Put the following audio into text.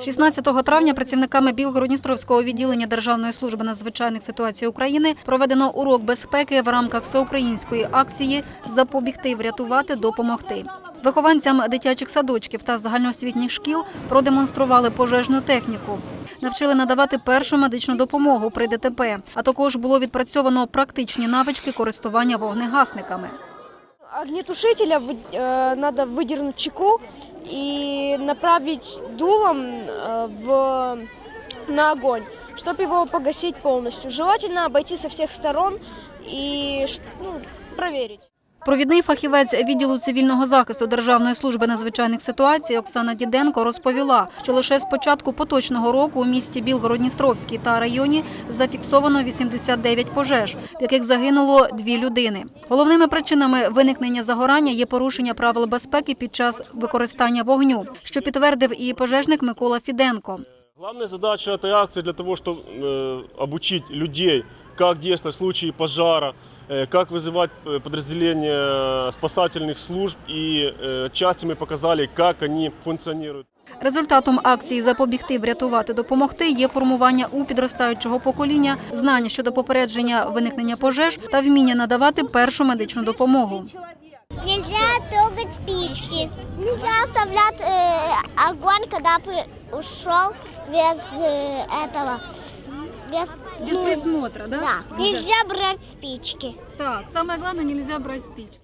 16 травня працівниками Білгородністровського відділення Державної служби надзвичайних ситуацій України проведено урок безпеки в рамках всеукраїнської акції Запобігти, і врятувати, допомогти. Вихованцям дитячих садочків та загальноосвітніх шкіл продемонстрували пожежну техніку. Навчили надавати першу медичну допомогу при ДТП, а також було відпрацьовано практичні навички користування вогнегасниками. Огнетушителя вы- э, надо выдернуть чеку и направить дулом э, в, на огонь, чтобы его погасить полностью. Желательно обойти со всех сторон и ну, проверить. Провідний фахівець відділу цивільного захисту Державної служби надзвичайних ситуацій Оксана Діденко розповіла, що лише з початку поточного року у місті Білгород-Дністровський та районі зафіксовано 89 пожеж, в яких загинуло дві людини. Головними причинами виникнення загорання є порушення правил безпеки під час використання вогню, що підтвердив і пожежник Микола Фіденко. Главная задача этой акции для того, чтобы э, обучить людей, как действовать в случае пожара, э, как вызывать э, подразделения спасательных служб. И э, части мы показали, как они функционируют. Результатом акції запобігти, врятувати, допомогти є формування у підростаючого покоління знань щодо попередження виникнення пожеж та вміння надавати першу медичну допомогу. Нельзя трогать спички. Нельзя оставлять э, огонь, когда при- ушел без э, этого. Без, ну, присмотра, да. Нельзя брать спички. Так, самое главное, нельзя брать спички.